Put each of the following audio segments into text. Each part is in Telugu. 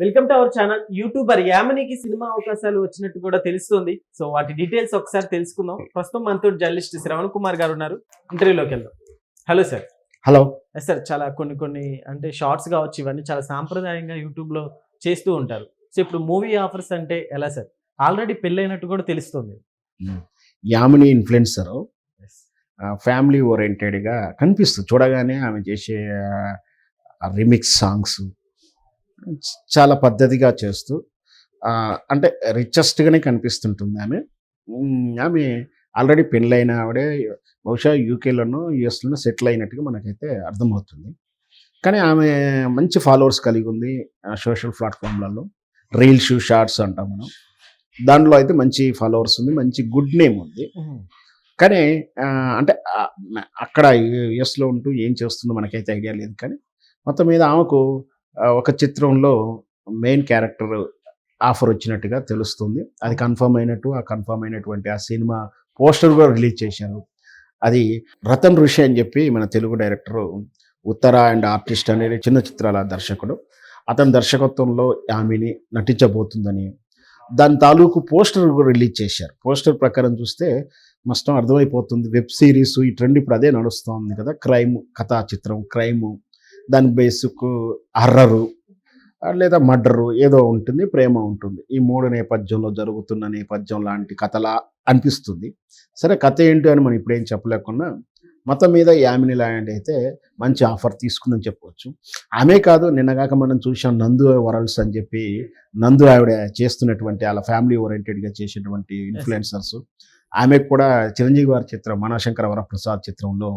Welcome to our channel YouTuber యామినికి cinema అవకాశాలు వచ్చినట్టు కూడా తెలుస్తుంది. సో వాటి డీటెయిల్స్ ఒకసారి తెలుసుకుందాం. ప్రస్తుతం మనతో జర్నలిస్ట్ శ్రవణ్ కుమార్ గారు ఉన్నారు. ఇంటర్వ్యూలోకి వెళ్దాం. Hello sir hello yes sir చాలా కొన్ని కొన్ని అంటే షార్ట్స్ కావచ్చు ఇవన్నీ చాలా సాంప్రదాయంగా యూట్యూబ్లో చేస్తూ ఉంటారు. సో ఇప్పుడు మూవీ ఆఫర్స్ అంటే ఎలా సార్ ఆల్రెడీ పెళ్ళైనట్టు కూడా తెలుస్తుంది. యామిని ఇన్ఫ్లుయెన్సర్ ఫ్యామిలీ ఓరియంటెడ్గా కనిపిస్తుంది చూడగానే ఆమె చేసే రిమిక్స్ సాంగ్స్ చాలా పద్ధతిగా చేస్తూ అంటే రిచెస్ట్గానే కనిపిస్తుంటుంది ఆమె. ఆమె ఆల్రెడీ పెళ్ళైన ఆవిడే బహుశా యూకేలోనో యుఎస్లోనో సెటిల్ అయినట్టుగా మనకైతే అర్థమవుతుంది. కానీ ఆమె మంచి ఫాలోవర్స్ కలిగి ఉంది సోషల్ ప్లాట్ఫామ్లలో రీల్స్ షార్ట్స్ అంటాం మనం. దాంట్లో అయితే మంచి ఫాలోవర్స్ ఉంది మంచి గుడ్ నేమ్ ఉంది. కానీ అంటే అక్కడ యుఎస్లో ఉంటూ ఏం చేస్తుందో మనకైతే ఐడియా లేదు. కానీ మొత్తం మీద ఆమెకు ఒక చిత్రంలో మెయిన్ క్యారెక్టర్ ఆఫర్ వచ్చినట్టుగా తెలుస్తుంది. అది కన్ఫర్మ్ అయినట్టు ఆ కన్ఫర్మ్ అయినటువంటి ఆ సినిమా పోస్టర్ కూడా రిలీజ్ చేశారు. అది రతన్ ఋషి అని చెప్పి మన తెలుగు డైరెక్టర్ ఉత్తర అండ్ ఆర్టిస్ట్ అనేది చిన్న చిత్రాల దర్శకుడు. అతని దర్శకత్వంలో ఆమెని నటించబోతుందని. దాని తాలూకు పోస్టర్ కూడా రిలీజ్ చేశారు. పోస్టర్ ప్రకారం చూస్తే మస్తం అర్థమైపోతుంది. వెబ్ సిరీస్ ఈ ట్రెండ్ ఇప్పుడు అదే నడుస్తుంది కదా. క్రైమ్ కథా చిత్రం క్రైము దాని బేసిక్ హర్రరు లేదా మర్డరు ఏదో ఉంటుంది ప్రేమ ఉంటుంది. ఈ మూడు నేపథ్యంలో జరుగుతున్న నేపథ్యం లాంటి కథలా అనిపిస్తుంది. సరే కథ ఏంటి అని మనం ఇప్పుడేం చెప్పలేకున్నా మొత్తం మీద యామిని లాంటి అయితే మంచి ఆఫర్ తీసుకుందని చెప్పవచ్చు ఆమె కాదు నిన్నగాక మనం చూసాం నందు వరల్డ్స్ అని చెప్పి నందు ఆవిడ చేస్తున్నటువంటి వాళ్ళ ఫ్యామిలీ ఓరియంటెడ్గా చేసేటువంటి ఇన్ఫ్లుయెన్సర్స్. ఆమెకు కూడా చిరంజీవి వారి చిత్రం మనశంకర వరప్రసాద్ చిత్రంలో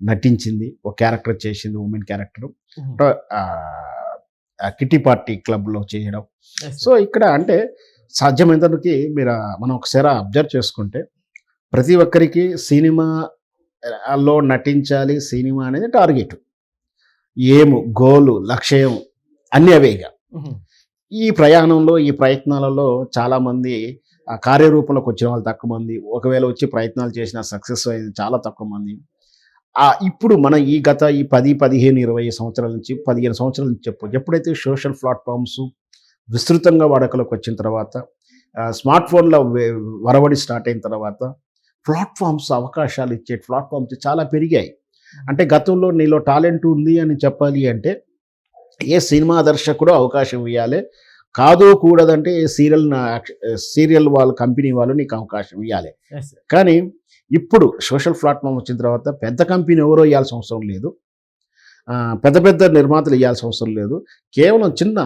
నటించింది ఒక క్యారెక్టర్ చేసింది ఉమెన్ క్యారెక్టర్. కిట్టి పార్టీ క్లబ్లో చేయడం. సో ఇక్కడ అంటే సాధ్యమైనంతకి మీరు మనం ఒకసారి అబ్జర్వ్ చేసుకుంటే ప్రతి ఒక్కరికి సినిమాలో నటించాలి సినిమా అనేది టార్గెట్. ఏము గోలు లక్ష్యం అన్ని అవేగా ఈ ప్రయాణంలో ఈ ప్రయత్నాలలో చాలామంది ఆ కార్యరూపంలోకి వచ్చిన వాళ్ళు తక్కువ మంది ఒకవేళ వచ్చి ప్రయత్నాలు చేసిన సక్సెస్ అయింది చాలా తక్కువ మంది. ఇప్పుడు మన ఈ గత ఈ పది పదిహేను ఇరవై సంవత్సరాల నుంచి పదిహేను సంవత్సరాల నుంచి చెప్పు ఎప్పుడైతే సోషల్ ప్లాట్ఫామ్స్ విస్తృతంగా వాడకలోకి వచ్చిన తర్వాత స్మార్ట్ ఫోన్ల వరవడి స్టార్ట్ అయిన తర్వాత ప్లాట్ఫామ్స్ అవకాశాలు ఇచ్చే ప్లాట్ఫామ్స్ చాలా పెరిగాయి. అంటే గతంలో నీలో టాలెంట్ ఉంది అని చెప్పాలి అంటే ఏ సినిమా దర్శకుడు అవకాశం ఇవ్వాలి కాదు కూడదంటే ఏ సీరియల్ సీరియల్ వాళ్ళ కంపెనీ వాళ్ళు నీకు అవకాశం ఇవ్వాలి కానీ ఇప్పుడు సోషల్ ప్లాట్ఫామ్ వచ్చిన తర్వాత పెద్ద కంపెనీ ఎవరో ఇవ్వాల్సిన అవసరం లేదు. పెద్ద పెద్ద నిర్మాతలు ఇవ్వాల్సిన అవసరం లేదు. కేవలం చిన్న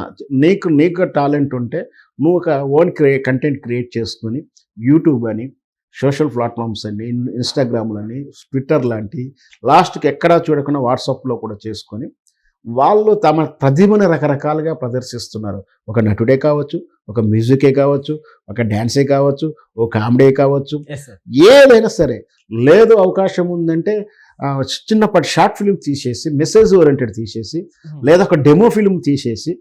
నీకు నీకు టాలెంట్ ఉంటే నువ్వు ఒక ఓన్ క్రియే కంటెంట్ క్రియేట్ చేసుకొని యూట్యూబ్ అని సోషల్ ప్లాట్ఫామ్స్ అని ఇన్స్టాగ్రామ్లని ట్విట్టర్ లాంటి లాస్ట్కి ఎక్కడా చూడకుండా వాట్సాప్లో కూడా చేసుకొని వాళ్ళు తమ ప్రతిభను రకరకాలుగా ప్రదర్శిస్తున్నారు. ఒక నటుడే కావచ్చు ఒక మ్యూజికే కావచ్చు ఒక డ్యాన్సే కావచ్చు ఒక కామెడీ కావచ్చు. ఏదైనా సరే లేదు అవకాశం ఉందంటే చిన్నప్పటి షార్ట్ ఫిల్మ్ తీసేసి మెసేజ్ ఓరియంటెడ్ తీసేసి లేదా ఒక డెమో ఫిల్మ్ తీసేసి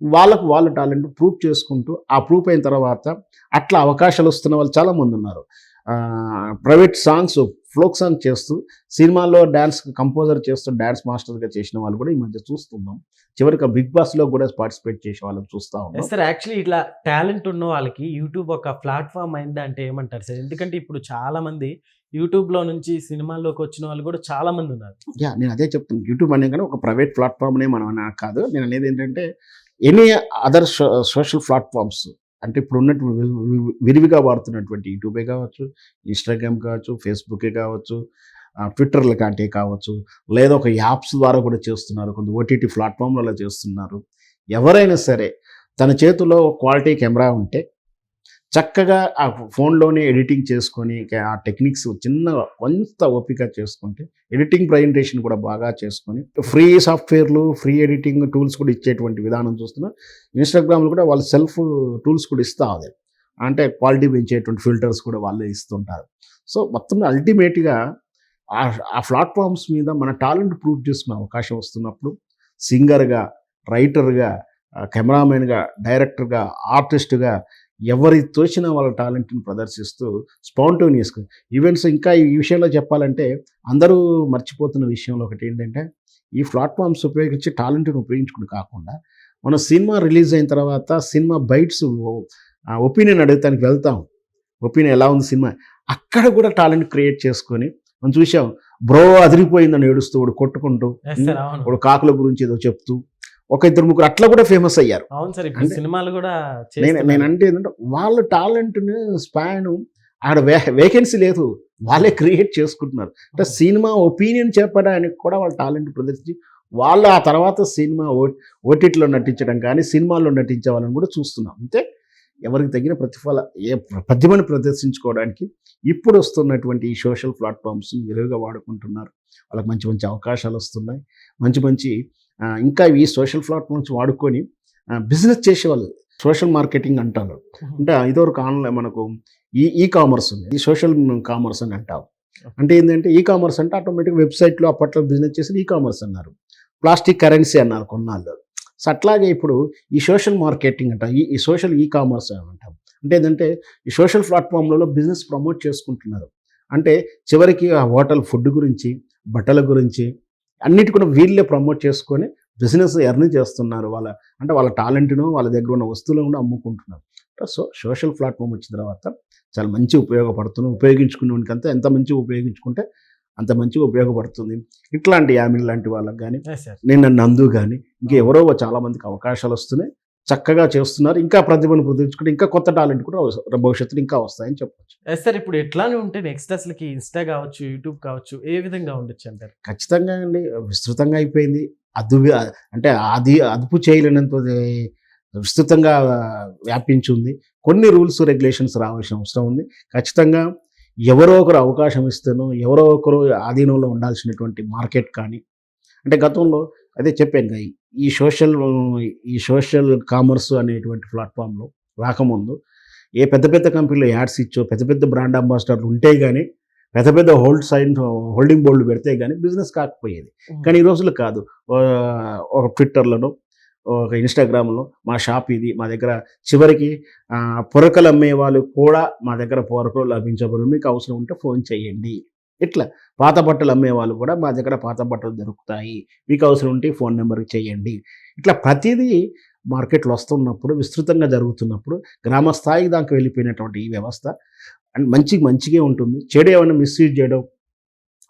వాళ్ళకు వాళ్ళ టాలెంట్ ప్రూవ్ చేసుకుంటూ ఆ ప్రూఫ్ అయిన తర్వాత అట్లా అవకాశాలు వస్తున్న వాళ్ళు చాలామంది ఉన్నారు. ప్రైవేట్ సాంగ్స్ ఫ్లోక్ సాంగ్ చేస్తూ సినిమాల్లో డ్యాన్స్ కంపోజర్ చేస్తూ డ్యాన్స్ మాస్టర్గా చేసిన వాళ్ళు కూడా ఈ మధ్య చూస్తున్నాం చివరికి బిగ్ బాస్లో కూడా పార్టిసిపేట్ చేసే వాళ్ళని చూస్తూ ఉన్నాం. సార్ యాక్చువల్లీ ఇట్లా టాలెంట్ ఉన్న వాళ్ళకి యూట్యూబ్ ఒక ప్లాట్ఫామ్ అయిందా అంటే ఏమంటారు సార్? ఎందుకంటే ఇప్పుడు చాలా మంది యూట్యూబ్లో నుంచి సినిమాల్లోకి వచ్చిన వాళ్ళు కూడా చాలా మంది ఉన్నారు. యా నేను అదే చెప్తాను యూట్యూబ్ అనే కానీ ఒక ప్రైవేట్ ప్లాట్ఫామ్నే మనం కాదు. నేను అనేది ఏంటంటే ఎనీ అదర్ సోషల్ ప్లాట్ఫామ్స్ అంటే ఇప్పుడు ఉన్నట్టు వి- వి- విరివిగా వాడుతున్నటువంటి యూట్యూబే కావచ్చు ఇన్స్టాగ్రామ్ కావచ్చు ఫేస్బుకే కావచ్చు ట్విట్టర్లు కంటే కావచ్చు లేదా ఒక యాప్స్ ద్వారా కూడా చేస్తున్నారు కొంత ఓటీటీ ప్లాట్ఫామ్లలో చేస్తున్నారు. ఎవరైనా సరే తన చేతిలో క్వాలిటీ కెమెరా ఉంటే చక్కగా ఆ ఫోన్లోనే ఎడిటింగ్ చేసుకొని ఆ టెక్నిక్స్ చిన్న కొంత ఓపిక చేసుకుంటే ఎడిటింగ్ ప్రజెంటేషన్ కూడా బాగా చేసుకొని ఫ్రీ సాఫ్ట్వేర్లు ఫ్రీ ఎడిటింగ్ టూల్స్ కూడా ఇచ్చేటువంటి విధానం చూస్తున్నా. ఇన్స్టాగ్రామ్లో కూడా వాళ్ళు సెల్ఫ్ టూల్స్ కూడా ఇస్తా ఉంది అంటే క్వాలిటీ పెంచేటువంటి ఫిల్టర్స్ కూడా వాళ్ళే ఇస్తుంటారు. సో మొత్తం అల్టిమేట్గా ఆ ఆ ప్లాట్ఫామ్స్ మీద మన టాలెంట్ ప్రూవ్ చేసుకునే అవకాశం వస్తున్నప్పుడు సింగర్గా రైటర్గా కెమెరామెన్గా డైరెక్టర్గా ఆర్టిస్ట్గా ఎవరి తోచిన వాళ్ళ టాలెంట్ని ప్రదర్శిస్తూ స్పాంటోనియస్గా ఈవెంట్స్ ఇంకా ఈ విషయంలో చెప్పాలంటే అందరూ మర్చిపోతున్న విషయంలో ఒకటి ఏంటంటే ఈ ప్లాట్ఫామ్స్ ఉపయోగించి టాలెంట్ని ఉపయోగించుకుని కాకుండా మన సినిమా రిలీజ్ అయిన తర్వాత సినిమా బైట్స్ ఒపీనియన్ అడగటానికి వెళ్తాం. ఒపీనియన్ ఎలా ఉంది సినిమా? అక్కడ కూడా టాలెంట్ క్రియేట్ చేసుకొని మనం చూసాం బ్రో అదిరిపోయిందని ఏడుస్తూ వాడు కొట్టుకుంటూ వాడు కాకుల గురించి ఏదో చెప్తూ ఒక ఇద్దరు ముగ్గురు అట్లా కూడా ఫేమస్ అయ్యారు. అవును సార్ ఇప్పుడు సినిమాలు కూడా నేను చేస్తున్నారు. నేను అంటే ఏంటంటే వాళ్ళ టాలెంట్ని స్పాన్ ఆడ వే వేకెన్సీ లేదు. వాళ్ళే క్రియేట్ చేసుకుంటున్నారు. అంటే సినిమా ఒపీనియన్ చెప్పడానికి కూడా వాళ్ళ టాలెంట్ ప్రదర్శించి వాళ్ళు ఆ తర్వాత సినిమా ఓ ఓటీటీలో నటించడం కానీ సినిమాల్లో నటించే వాళ్ళని కూడా చూస్తున్నాం. అంతే. ఎవరికి తగిన ప్రతిఫల ఏ ప్రతిభను ప్రదర్శించుకోవడానికి ఇప్పుడు వస్తున్నటువంటి ఈ సోషల్ ప్లాట్ఫామ్స్ విలువగా వాడుకుంటున్నారు. వాళ్ళకి మంచి మంచి అవకాశాలు వస్తున్నాయి. మంచి మంచి ఇంకా ఈ సోషల్ ప్లాట్ఫామ్స్ వాడుకొని బిజినెస్ చేసేవాళ్ళు సోషల్ మార్కెటింగ్ అంటారు. అంటే ఇదివరకు ఆన్లైన్ మనకు ఈ ఈ కామర్స్ ఉంది ఈ సోషల్ కామర్స్ అని అంటాం అంటే ఏంటంటే ఈ కామర్స్ అంటే ఆటోమేటిక్ వెబ్సైట్లో అప్పట్లో బిజినెస్ చేసి ఈ కామర్స్ అన్నారు. ప్లాస్టిక్ కరెన్సీ అన్నారు కొన్నాళ్ళు. సో అట్లాగే ఇప్పుడు ఈ సోషల్ మార్కెటింగ్ అంటాం ఈ ఈ సోషల్ ఈ కామర్స్ అని అంటాం అంటే ఏంటంటే ఈ సోషల్ ప్లాట్ఫామ్లలో బిజినెస్ ప్రమోట్ చేసుకుంటున్నారు. అంటే చివరికి ఆ హోటల్ ఫుడ్ గురించి బట్టల గురించి అన్నిటి కూడా వీళ్ళే ప్రమోట్ చేసుకొని బిజినెస్ ఎర్న్ చేస్తున్నారు. వాళ్ళ అంటే వాళ్ళ టాలెంట్ను వాళ్ళ దగ్గర ఉన్న వస్తువులను కూడా అమ్ముకుంటున్నారు. సో సోషల్ ప్లాట్ఫామ్ వచ్చిన తర్వాత చాలా మంచి ఉపయోగపడుతుంది. ఉపయోగించుకునేవానికంతా ఎంత మంచిగా ఉపయోగించుకుంటే అంత మంచిగా ఉపయోగపడుతుంది. ఇట్లాంటి యామిన్ లాంటి వాళ్ళకి కానీ. నిన్న నందు కానీ ఇంకా ఎవరో చాలా మందికి అవకాశాలు వస్తున్నాయి. చక్కగా చేస్తున్నారు. ఇంకా ప్రతిభను ప్రదర్శించుకుంటే ఇంకా కొత్త టాలెంట్ కూడా భవిష్యత్తులో ఇంకా వస్తాయని చెప్పొచ్చు. ఎస్ సార్ ఇప్పుడు ఎట్లానే ఉంటే నెక్స్ట్ అసలుకి ఇన్స్టా కావచ్చు యూట్యూబ్ కావచ్చు ఏ విధంగా ఉండొచ్చు అంటారు? ఖచ్చితంగా అండి. విస్తృతంగా అయిపోయింది. అదు అంటే అది అదుపు చేయలేనంత విస్తృతంగా వ్యాపించి ఉంది కొన్ని రూల్స్ రెగ్యులేషన్స్ రావాల్సిన అవసరం ఉంది. ఖచ్చితంగా ఎవరో ఒకరు అవకాశం ఇస్తేనో ఎవరో ఒకరు ఆధీనంలో ఉండాల్సినటువంటి మార్కెట్ కానీ అంటే గతంలో అదే చెప్పాను ఈ సోషల్ ఈ సోషల్ కామర్స్ అనేటువంటి ప్లాట్ఫామ్లో రాకముందు ఏ పెద్ద పెద్ద కంపెనీలో యాడ్స్ ఇచ్చో పెద్ద పెద్ద బ్రాండ్ అంబాసిడర్లు ఉంటే కానీ పెద్ద పెద్ద హోల్డ్ సైన్ హోల్డింగ్ బోర్డులు పెడితే కానీ బిజినెస్ కాకపోయేది. కానీ ఈ రోజులు కాదు. ఒక ట్విట్టర్లను ఒక ఇన్స్టాగ్రామ్లో మా షాప్ ఇది మా దగ్గర చివరికి పొరకలు అమ్మే వాళ్ళు కూడా మా దగ్గర పొరకలు లభించబడు మీకు అవసరం ఉంటే ఫోన్ చేయండి. ఇట్లా పాత బట్టలు అమ్మే వాళ్ళు కూడా మా దగ్గర పాత బట్టలు దొరుకుతాయి. మీకు అవసరం ఉంటే ఫోన్ నెంబర్కి చేయండి. ఇట్లా ప్రతిదీ మార్కెట్లో వస్తున్నప్పుడు విస్తృతంగా జరుగుతున్నప్పుడు గ్రామ స్థాయికి దాకా వెళ్ళిపోయినటువంటి ఈ వ్యవస్థ అండ్ మంచి మంచిగా ఉంటుంది. చెడు ఏమైనా మిస్యూజ్ చేయడం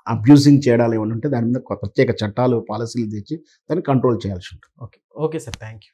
అబ్యూజింగ్ చేయడాలు ఏమైనా ఉంటే దాని మీద ప్రత్యేక చట్టాలు పాలసీలు తెచ్చి దాన్ని కంట్రోల్ చేయాల్సి ఉంటుంది. Okay. Okay sir. Thank you